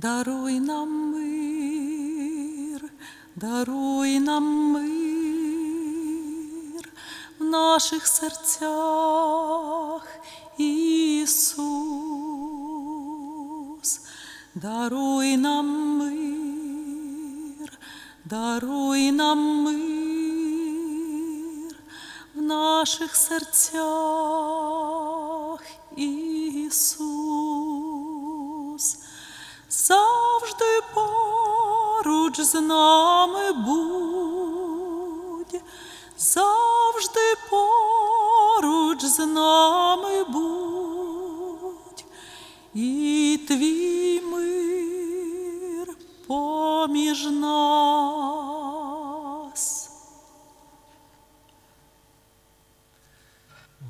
Даруй нам мир, даруй нам мир в наших серцях, Ісус, даруй нам мир, даруй нам мир в наших серцях, з нами будь, завжди поруч з нами будь, і твій мир поміж нас.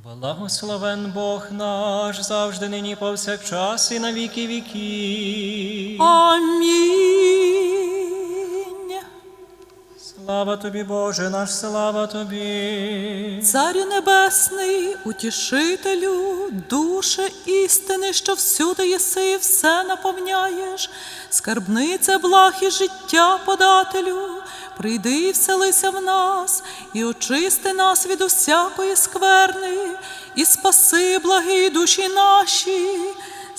Благословен Бог наш завжди нині повсякчас і на віки віків. Амінь. Слава тобі, Боже, наш слава тобі. Царю Небесний, утішителю, душе істини, що всюди єси і все наповняєш, скарбниця благ і життя подателю, прийди і вселися в нас, і очисти нас від усякої скверни, і спаси благі душі наші.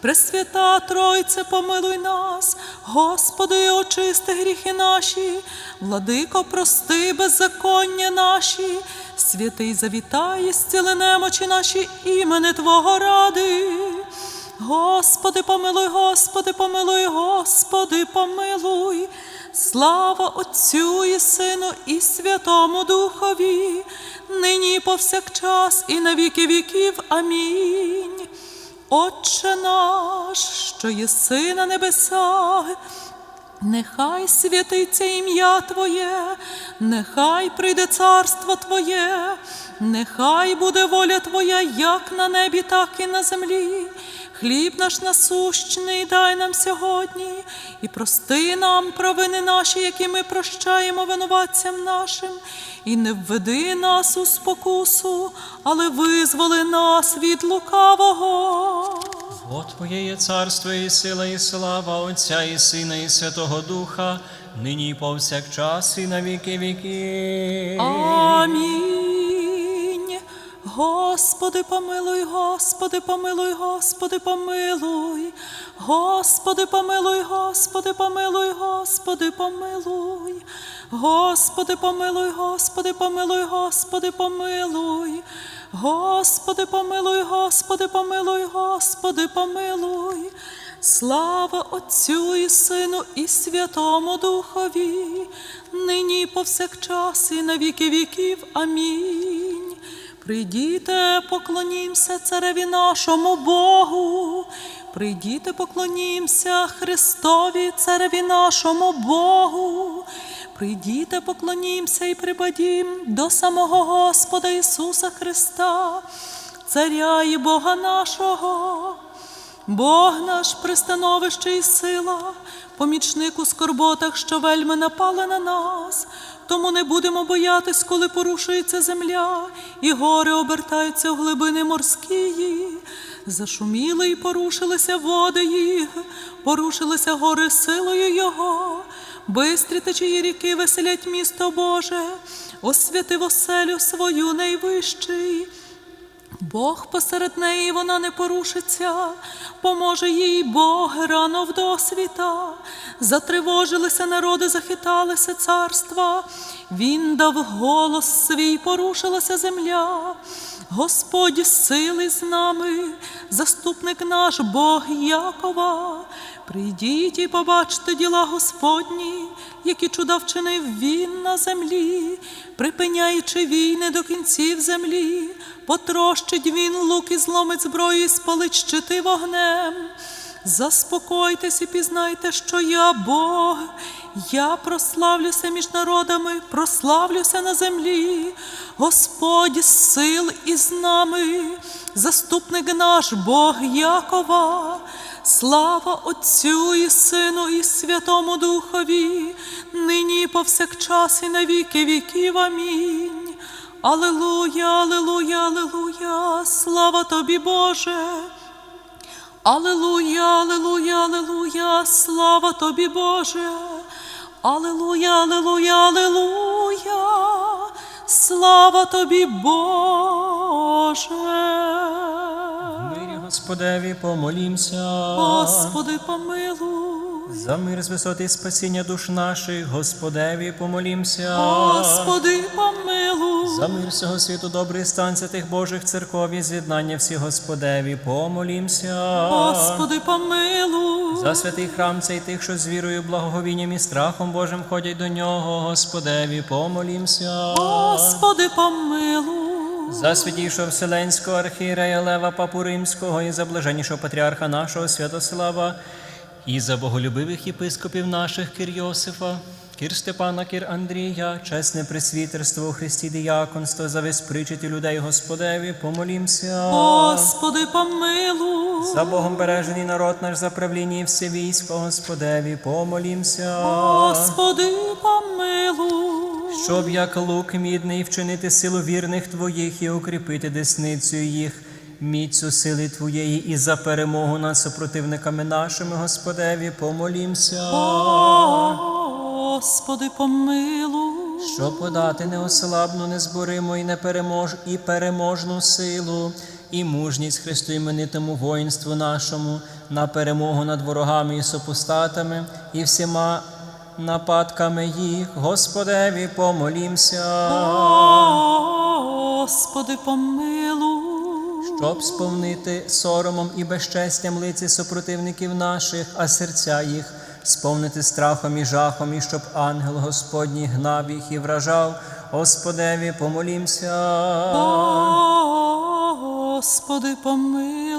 Пресвята Тройце, помилуй нас, Господи, очисти гріхи наші, владико, прости беззаконня наші, святий завітай, зціли немочі наші імени Твого ради. Господи, помилуй, Господи, помилуй, Господи, помилуй. Слава Отцю і Сину, і Святому Духові, нині і повсякчас, і на віки віків. Амінь. Отче наш, що єси на небесах, нехай святиться ім'я Твоє, нехай прийде царство Твоє, нехай буде воля Твоя, як на небі, так і на землі. Хліб наш насущний дай нам сьогодні, і прости нам провини наші, які ми прощаємо винуватцям нашим, і не введи нас у спокусу, але визволи нас від лукавого. Бо Твоє є царство і сила, і слава Отця і Сина, і Святого Духа, нині і повсякчас і на віки віків. Амінь. Господи, помилуй, Господи, помилуй, Господи, помилуй. Господи, помилуй, Господи, помилуй, Господи, помилуй. Господи, помилуй, Господи, помилуй, Господи, помилуй. Господи, помилуй, Господи, помилуй, Господи, помилуй. Слава Отцю і Сину, і Святому Духові, нині і повсякчас, і на віки віків. Амінь. Прийдіте, поклонімся цареві нашому Богу. Прийдіте, поклонімся Христові, цареві нашому Богу. Прийдіте, поклонімся і припадім до самого Господа Ісуса Христа, Царя і Бога нашого. Бог наш пристановище і сила, помічник у скорботах, що вельми напали на нас. Тому не будемо боятись, коли порушується земля, і гори обертаються в глибини морські. Зашуміли і порушилися води їх, порушилися гори силою Його. Бистрі течії ріки веселять місто Боже, освятив оселю свою найвищий. Бог посеред неї вона не порушиться, поможе їй Бог рано в досвіта. Затривожилися народи, захиталися царства. Він дав голос свій, порушилася земля. Господь сили з нами, заступник наш Бог Якова. Прийдіть і побачте діла Господні, які чуда вчинив він на землі, припиняючи війни до кінців землі, потрощить він лук і зломить зброю, і спалить щити вогнем. Заспокойтесь і пізнайте, що я Бог, Я прославлюся між народами, прославлюся на землі. Господь сил із нами, заступник наш Бог Якова. Слава Отцю і Сину, і Святому Духові, нині і повсякчас і на віки віків. Амінь. Алилуя, алилуя, алилуя, слава тобі, Боже. Алилуя, алилуя, алилуя, слава тобі, Боже. Алилуя, алилуя, алилуя, слава тобі, Боже. Господеві, помолімся. Господи, помилуй. За мир з висоти спасіння душ наших, Господеві, помолімся. Господи, помилуй. За мир всього світу, добрий стан святих Божих церков і з'єднання всіх Господеві, помолімся. Господи, помилуй. За святий храм цей тих, що з вірою, благоговінням і страхом Божим ходять до нього, Господеві, помолімся. Господи, помилуй. За святішого Вселенського архієрея Лева Папу Римського і за блаженнішого патріарха нашого Святослава, і за боголюбивих єпископів наших Кир Йосифа, Кир Степана, Кир Андрія, чесне пресвітерство у Христі діяконство, за весь людей Господеві, помолімся. Господи, помилуй. За Богом бережений народ наш за правління і все військо Господеві, помолімся. Господи, помилуй. Щоб як лук мідний вчинити силу вірних твоїх і укріпити десницю їх, міцю сили твоєї і за перемогу над супротивниками нашими, Господеві, помолімся. Господи, помилуй. Щоб подати неослабну, незборимо і неперемож, і переможну силу, і мужність Христу іменитому воїнству нашому на перемогу над ворогами і супостатами, і всіма нападками їх, Господеві, помолімся. Господи, помилуй. щоб сповнити соромом і безчестям лиці супротивників наших, а серця їх сповнити страхом і жахом, і щоб ангел Господній гнав їх і вражав. Господеві, помолімся. Господи, помилуй.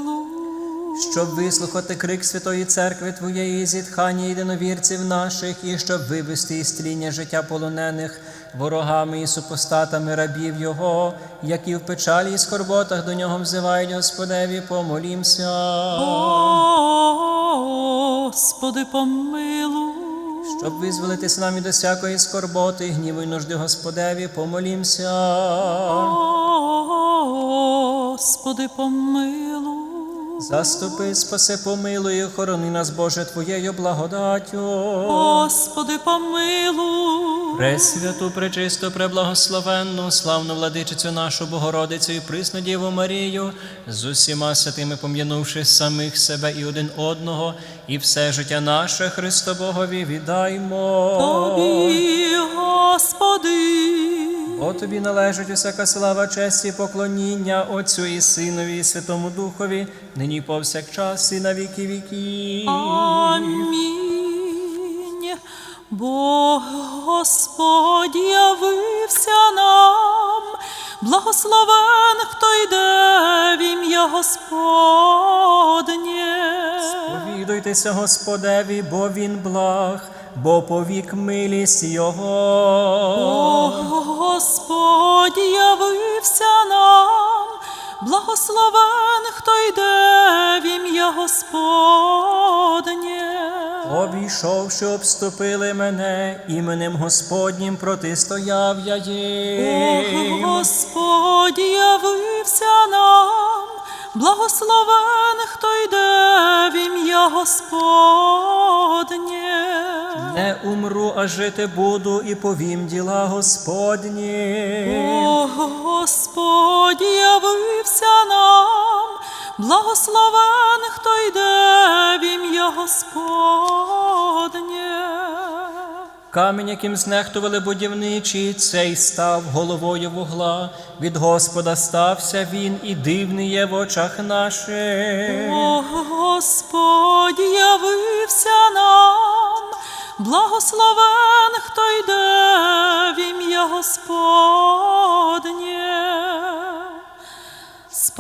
Щоб вислухати крик Святої Церкви Твоєї, і зітхання єдиновірців наших, і щоб вивести із тління життя полонених ворогами і супостатами рабів Його, які в печалі і скорботах до нього взивають, Господеві, помолімся. Господи, помилуй. Щоб визволитися нам від всякої скорботи, гніву й нужди Господеві, помолімся. Господи, помилуй. Заступи, спаси, помилуй, охорони нас, Боже, Твоєю благодаттю. Господи, помилуй. Пресвяту, пречисту, преблагословенну, славну владичицю нашу Богородицю і присну Діву Марію, з усіма святими пом'янувши самих себе і один одного, і все життя наше Христо Богові віддаймо. Тобі, Господи. Бо тобі належить усяка слава, честь і поклоніння Отцю і Синові, і Святому Духові, нині повсякчас, і на віки віків. Амінь. Бог Господь явився нам, благословен, хто йде в ім'я Господнє. Повідуйтеся Господеві, бо Він благ, бо повік милість Його. Бог Господь явився нам, благословен, хто йде в ім'я Господнє. Обійшовши, обступили мене, іменем Господнім протистояв я їм. Господь явився нам, благословен, хто йде в ім'я Господнє. Не умру, а жити буду, і повім діла Господні. Бог Господь явився нам, благословен, хто йде в ім'я Господнє. Камінь, яким знехтували будівничі, цей став головою вугла. Від Господа стався він, і дивний є в очах наших. Бог Господь явився нам, благословен, хто йде в ім'я Господнє.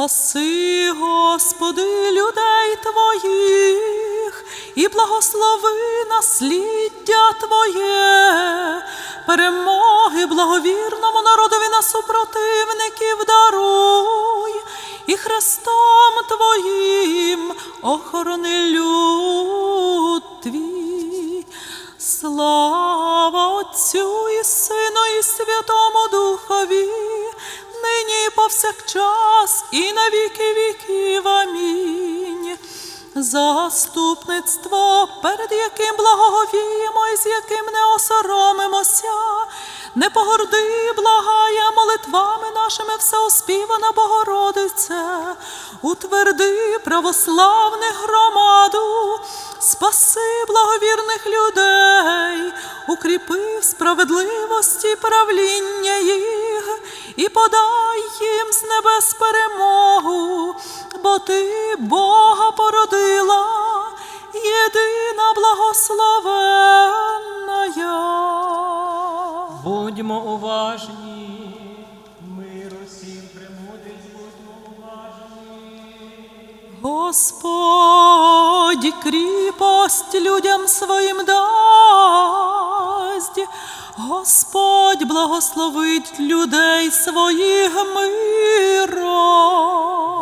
Спаси, Господи, людей Твоїх, і благослови насліддя Твоє, перемоги благовірному народові на супротивників даруй, і Христом Твоїм охорони люд повсякчас, і на віки віків. Амінь. Заступництво, перед яким благоговіємо і з яким не осоромимося, не погорди, благає молитвами нашими всеоспівана Богородице, утверди православних громаду, спаси благовірних людей, укріпи в справедливості правління їх і подай їм з небес перемогу, бо ти Бога породила, єдина благословенна. Будьмо уважні, миру всім примудить, будьмо уважні. Господь кріпость людям своїм дасть, Господь благословить людей своїх миром.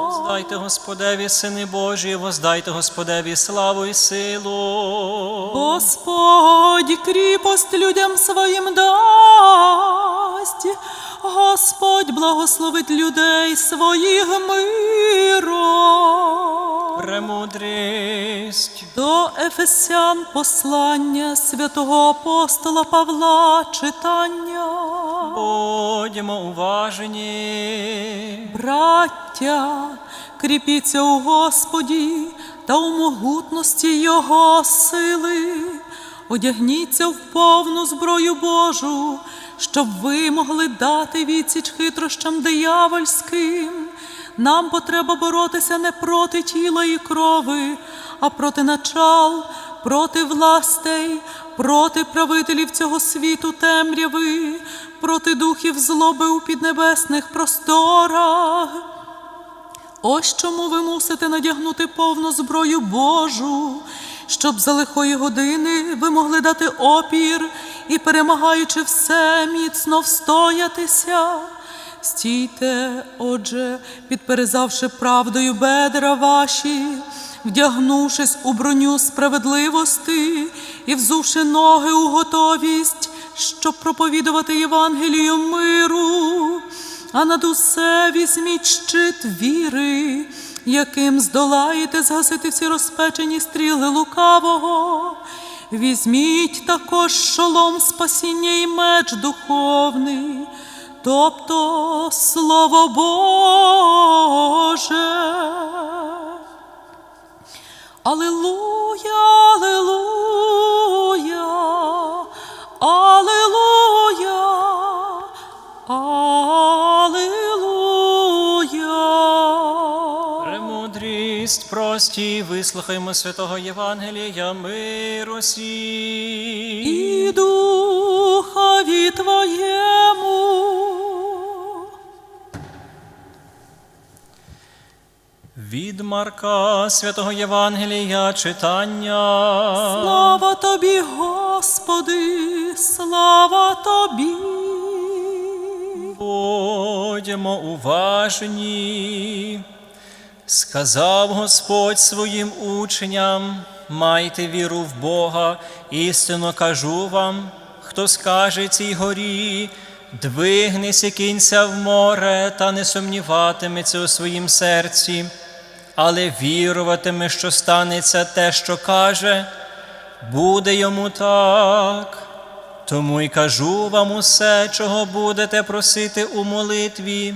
Воздайте Господеві, сини Божі, воздайте Господеві славу і силу. Господь кріпость людям своїм дасть, Господь благословить людей своїх миром. Премудрість. До Ефесян послання святого апостола Павла читання. Будьмо уважні. Браття, кріпіться у Господі та у могутності Його сили. Одягніться в повну зброю Божу, щоб ви могли дати відсіч хитрощам диявольським. Нам потреба боротися не проти тіла і крови, а проти начал, проти властей, проти правителів цього світу темряви, проти духів злоби у піднебесних просторах. Ось чому ви мусите надягнути повну зброю Божу, щоб за лихої години ви могли дати опір і, перемагаючи все, міцно встоятися. Стійте, отже, підперезавши правдою бедра ваші, вдягнувшись у броню справедливості і взувши ноги у готовість, щоб проповідувати Євангелію миру, а над усе візьміть щит віри, яким здолаєте згасити всі розпечені стріли лукавого. Візьміть також шолом спасіння і меч духовний, тобто Слово Боже. Аллилуйя, аллилуйя, Премудрість прості, вислухаймо святого Євангелія миру сі. І духові Твоєму. Від Марка святого Євангелія читання. Слава тобі, Господи, слава тобі. Будьмо уважні. Сказав Господь своїм учням, майте віру в Бога, істинно кажу вам, хто скаже цій горі, двигнися, кінься в море, та не сумніватиметься у своїм серці, але віруватиме, що станеться те, що каже, буде йому так. Тому й кажу вам усе, чого будете просити у молитві,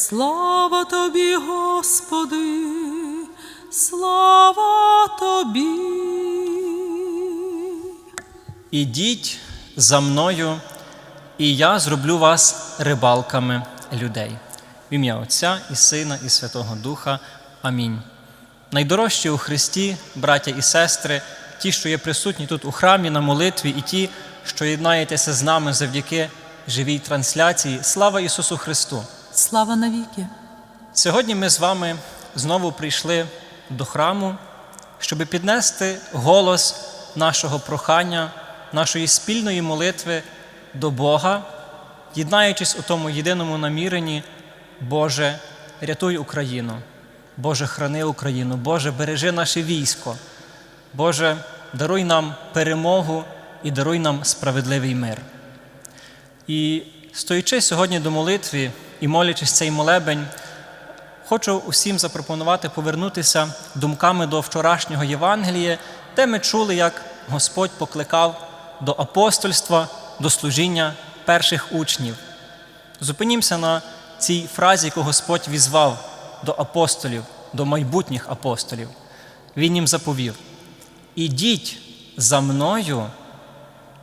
Слава тобі, Господи, слава тобі. Ідіть за мною, і я зроблю вас рибалками людей. В ім'я Отця і Сина, і Святого Духа. Амінь. Найдорожчі у Христі, браття і сестри, ті, що є присутні тут у храмі на молитві, і ті, що єднаєтеся з нами завдяки живій трансляції. Слава Ісусу Христу! Слава навіки! Сьогодні ми з вами знову прийшли до храму, щоб піднести голос нашого прохання, нашої спільної молитви до Бога, єднаючись у тому єдиному наміренні, Боже, рятуй Україну, Боже, храни Україну, Боже, бережи наше військо, Боже, даруй нам перемогу і даруй нам справедливий мир. І стоячи сьогодні до молитви і молячись цей молебень, хочу усім запропонувати повернутися думками до вчорашнього Євангелія, де ми чули, як Господь покликав до апостольства, до служіння перших учнів. Зупинімося на цій фразі, яку Господь візвав до апостолів, до майбутніх апостолів. Він їм заповів: Ідіть за мною,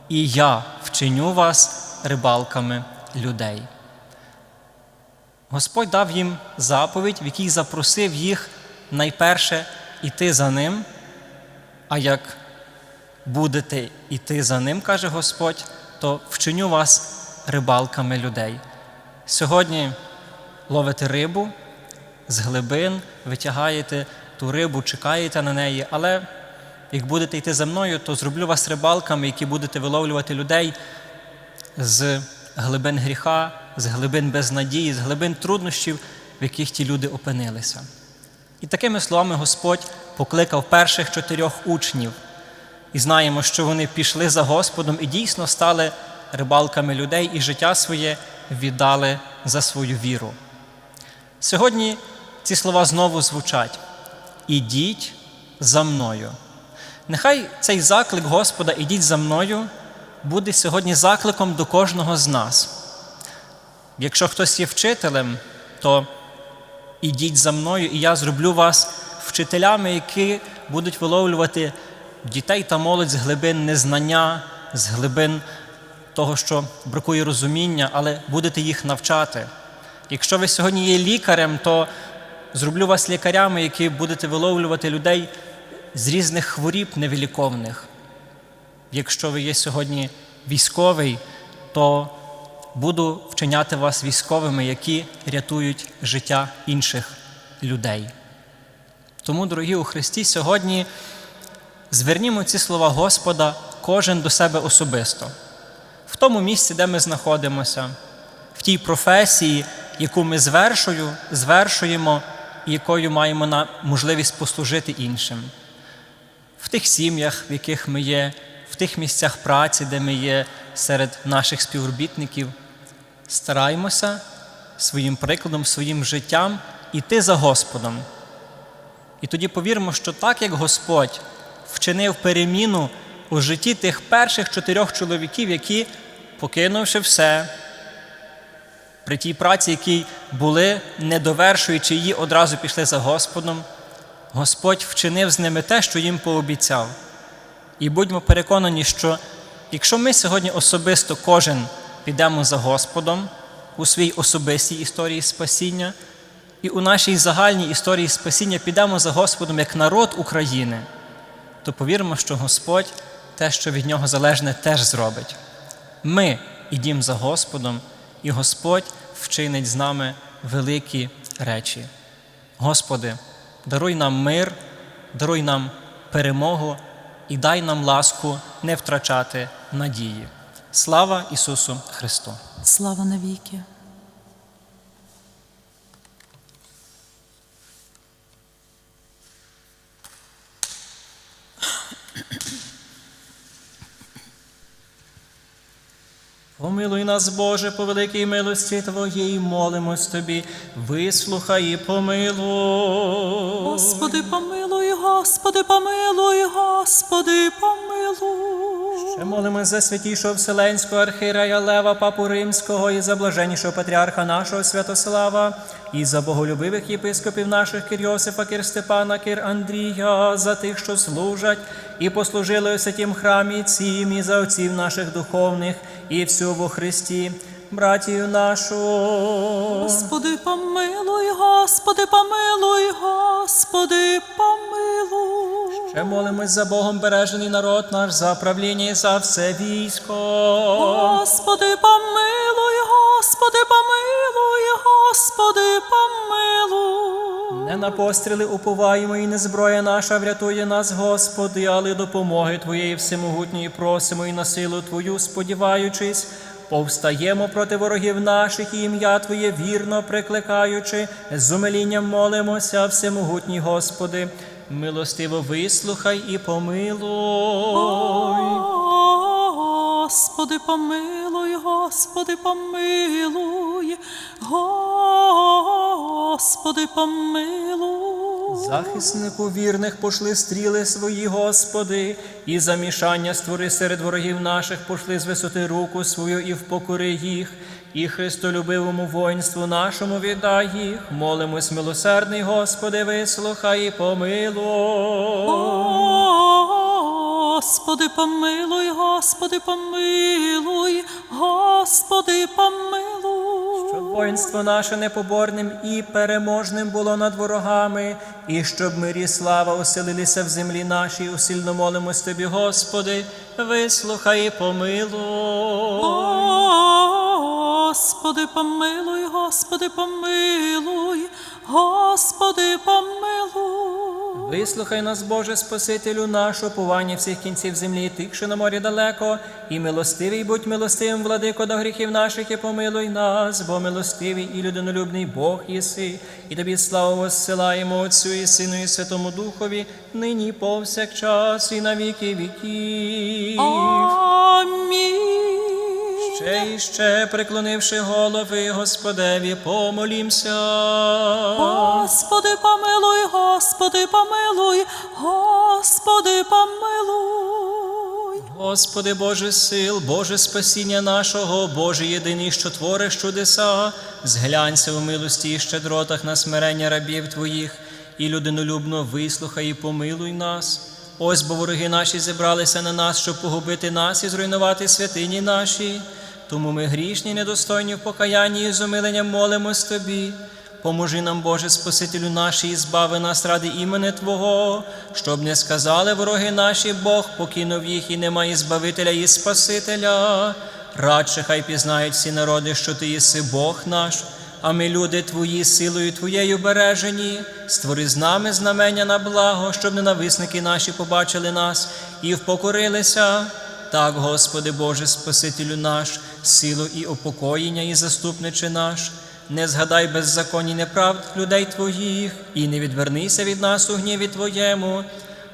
і я вчиню вас рибалками людей. Господь дав їм заповідь, в якій запросив їх найперше іти за ним. А як будете іти за ним, каже Господь, то вчиню вас рибалками людей. Сьогодні ловите рибу з глибин, витягаєте ту рибу, чекаєте на неї, але як будете йти за мною, то зроблю вас рибалками, які будете виловлювати людей з глибин гріха, з глибин безнадії, з глибин труднощів, в яких ті люди опинилися. І такими словами Господь покликав перших чотирьох учнів. І знаємо, що вони пішли за Господом і дійсно стали рибалками людей і життя своє віддали за свою віру. Сьогодні ці слова знову звучать: Ідіть за мною. Нехай цей заклик Господа Ідіть за мною буде сьогодні закликом до кожного з нас. Якщо хтось є вчителем, то ідіть за мною, і я зроблю вас вчителями, які будуть виловлювати дітей та молодь з глибин незнання, з глибин того, що бракує розуміння, але будете їх навчати. Якщо ви сьогодні є лікарем, то зроблю вас лікарями, які будете виловлювати людей з різних хворіб невиліковних. Якщо ви є сьогодні військовий, то буду вчиняти вас військовими, які рятують життя інших людей. Тому, дорогі у Христі, сьогодні звернімо ці слова Господа кожен до себе особисто, в тому місці, де ми знаходимося, в тій професії, яку ми звершую, звершуємо і якою маємо на можливість послужити іншим, в тих сім'ях, в яких ми є, в тих місцях праці, де ми є серед наших співробітників, стараємося своїм прикладом, своїм життям іти за Господом. І тоді повіримо, що так як Господь вчинив переміну у житті тих перших чотирьох чоловіків, які, покинувши все, при тій праці, якій були, не довершуючи її, одразу пішли за Господом, Господь вчинив з ними те, що їм пообіцяв. І будьмо переконані, що якщо ми сьогодні особисто кожен підемо за Господом у своїй особистій історії спасіння, і у нашій загальній історії спасіння підемо за Господом як народ України, то повіримо, що Господь те, що від нього залежне, теж зробить. Ми ідім за Господом, і Господь вчинить з нами великі речі. Господи, даруй нам мир, даруй нам перемогу і дай нам ласку не втрачати надії. Слава Ісусу Христу! Слава навіки! Помилуй нас, Боже, по великій милості Твоїй, молимось Тобі, вислухай і помилуй. Господи, помилуй, Господи, помилуй, Господи, помилуй. Молимо за святішого Вселенського архієрея Лева, Папу Римського і за блаженнішого патріарха нашого Святослава, і за боголюбивих єпископів наших Кир Йосифа, Кир Степана, Кир Андрія, за тих, що служать, і послужили у святім храмі цім, і за отців наших духовних, і всю во Христі, братію нашу. Господи, помилуй, Господи, помилуй, Господи, помилуй. Ще молимось за Богом бережений народ наш, за правління і за все військо. Господи, помилуй, Господи, помилуй, Господи, помилуй. Не на постріли уповаємо, і не зброя наша врятує нас, Господи, але допомоги Твоєї всемогутньої просимо і на силу Твою, сподіваючись, повстаємо проти ворогів наших і ім'я Твоє вірно прикликаючи, з умилінням молимося, всемогутній Господи, милостиво вислухай і помилуй. Господи, помилуй, Господи, помилуй, Господи, помилуй. Захиснику вірних пошли стріли свої, Господи, і замішання створи серед ворогів наших, пошли з висоти руку свою і впокори їх, і Христолюбивому воїнству нашому віддай їх. Молимось, милосердний, Господи, вислухай і помилуй. Господи, помилуй, Господи, помилуй, Господи, помилуй. Щоб воїнство наше непоборним і переможним було над ворогами, і щоб мирі слава оселилися в землі нашій, усильно молимось Тобі, Господи, вислухай і помилуй. Господи, помилуй, Господи, помилуй, Господи, помилуй. Вислухай нас, Боже, Спасителю наш, оповання всіх кінців землі, і тих, що на морі далеко, і милостивий, будь милостивим, владико, до гріхів наших, і помилуй нас, бо милостивий і людинолюбний Бог єси, і тобі славу воссилаємо Отцю і Сину, і Святому Духові, нині повсякчас, і на віки віків. Амінь. Ще і ще, преклонивши голови Господеві, помолімся. Господи, помилуй, Господи, помилуй, Господи, помилуй. Господи Боже сил, Боже спасіння нашого, Боже єдиний, що твориш чудеса, зглянься у милості і щедротах на смирення рабів Твоїх, і людинолюбно вислухай і помилуй нас. Ось бо вороги наші зібралися на нас, щоб погубити нас і зруйнувати святині наші. Тому ми грішні, недостойні в покаянні і з умиленням молимось Тобі. Поможи нам, Боже, Спасителю нашій, і збави нас ради імени Твого, щоб не сказали вороги наші, Бог покинув їх і немає Збавителя і Спасителя. Радше хай пізнають всі народи, що Ти єси Бог наш, а ми, люди Твої, силою Твоєю бережені, створи з нами знамення на благо, щоб ненависники наші побачили нас і впокорилися. Так, Господи Боже, Спасителю наш, силу і упокоєння, і заступниче наш. Не згадай беззаконні неправд людей Твоїх, і не відвернися від нас у гніві Твоєму,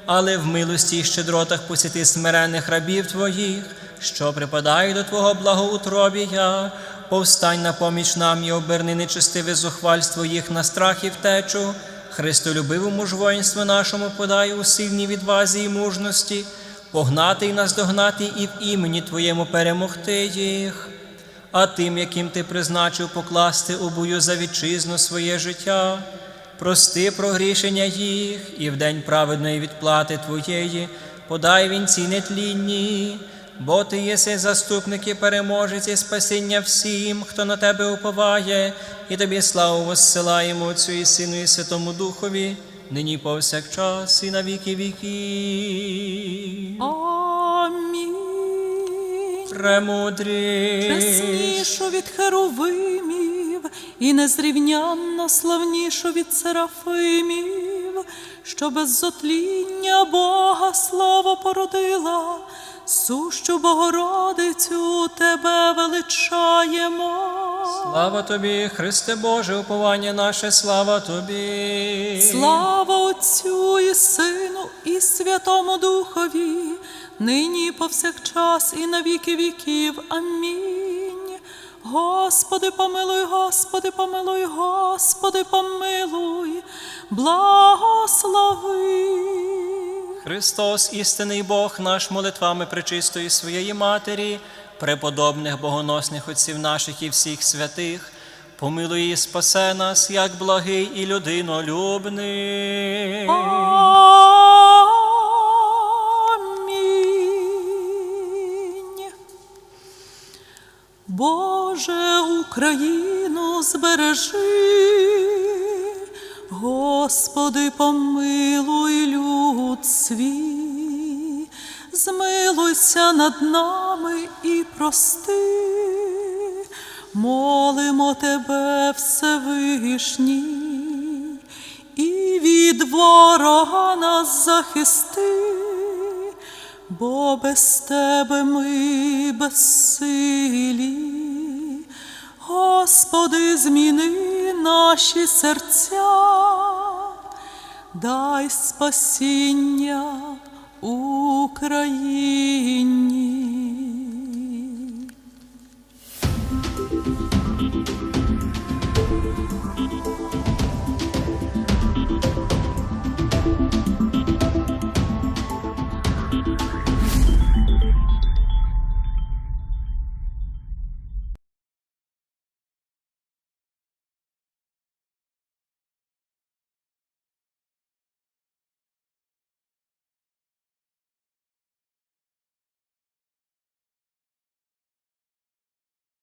але в милості і щедротах посіти смиренних рабів Твоїх, що припадають до Твого благоутробія. Повстань на поміч нам і оберни нечестиве зухвальство їх на страх і втечу. Христолюбивому ж воїнству нашому подай у сильній відвазі і мужності, погнати і наздогнати і в імені Твоєму перемогти їх а тим, яким ти призначив покласти у бою за вітчизну своє життя, прости прогрішення їх, і в день праведної відплати Твоєї подай вінці нетлінні, бо ти єси заступник і переможець і спасіння всім, хто на тебе уповає, і тобі славу воссилаємо Отцю і Сину, і Святому Духові, нині повсякчас, і на віки віків. Амінь. Премудрі. Чеснішу від херовимів і незрівнянно славнішу від серафимів, що без зотління Бога слово породила, сущу Богородицю тебе величаємо. Слава тобі, Христе Боже, уповання наше, слава тобі. Слава Отцю і Сину, і Святому Духові, нині і повсякчас, і на віки віків. Амінь. Господи, помилуй, Господи, помилуй, Господи, помилуй, благослови. Христос, істинний Бог наш, молитвами пречистої своєї Матері, преподобних богоносних отців наших і всіх святих, помилуй і спасе нас, як благий і людинолюбний. Амінь. Боже, Україну збережи, Господи, помилуй люд свій, змилуйся над нами і прости, молимо Тебе, Всевишній, і від ворога нас захисти, бо без тебе ми безсилі. Господи, зміни наші серця, дай спасіння Україні.